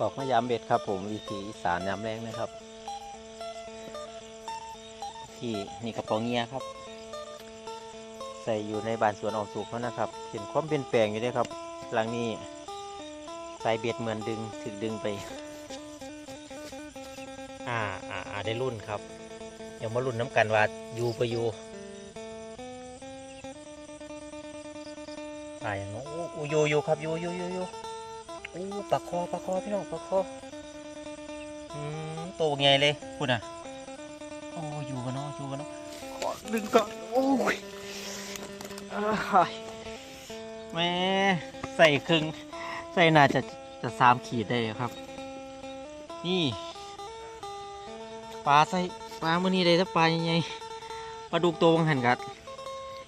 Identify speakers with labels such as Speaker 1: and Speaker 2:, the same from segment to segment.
Speaker 1: ออกมายามเบ็ดครับผมวิถีอีสานยามแรงนะครับ ที่นี่กระป๋องเงียครับ ใส่อยู่ในบานสวนออกสุกเขานะครับเห็นความเปลี่ยนแปลงอยู่ด้วยครับ หลังนี้ใส่เบ็ดเหมือนดึงถึกดึงไป อ่าอ่าได้รุ่นครับเดี๋ยวมารุ่นน้ำกันว่าอยู่ไปอยู่ตายอย่างน้องอู้อู้อยู่อยู่ครับอยู่อยู่อยู่อยู่ อ้ปลาคอปลาคอพี่น้องปลาคออืมโตไงเลยพูดอะโอ้อยู่กันเนาะอยู่กันเนาะขอดึงก่อนโอ้ยอ้ายแม่ใส่ครึ่งใส่น่าจะจะสามขีดได้ครับ นี่ปลาใส่ปลาเมื่อนี้ได้ถ้าปลายังไงปลาดุกตัวบังหันกัด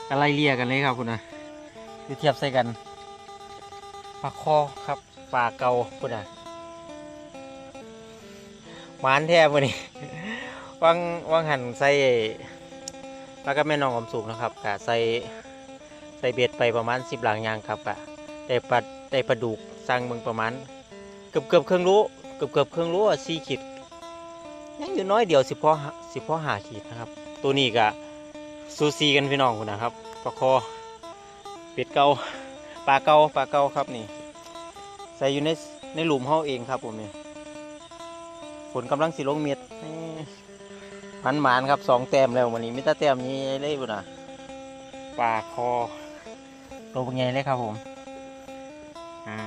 Speaker 1: กันไล่เลี่ยกันเลยครับคุณนะคือเทียบใส่กันปลาคอครับ ปลาเก่าคุณนะหมานแท้มื่อนี้วังวังหันใส่ปลากับแม่น้องอมสุกนะครับกะใส่ใส่เบ็ดไปประมาณสิบหลังยางครับกะได้ปลาได้ปลาดุกสั่งเมึงประมาณเกือบเกือบเครื่องรู้เกือบเกือบเครื่องรู้อะสี่ขีดยังอยู่น้อยเดียวสิพอสิพอหาขีดนะครับ ตัวนี้ก็ซูซีกันพี่น้องคุณนะครับปลาคอเป็ดเกาปลาเกาปลาเกาครับนี่ ใส่อยู่ในในหลุมเฮาเองครับผมนี่ฝนกำลังสิลงเม็ดนี่มันหมานครับสองแต้มแล้ววันนี้มิตรแต้มนี้เลยบุนะปลาคอโลเป็นไงเลยครับผม อ่า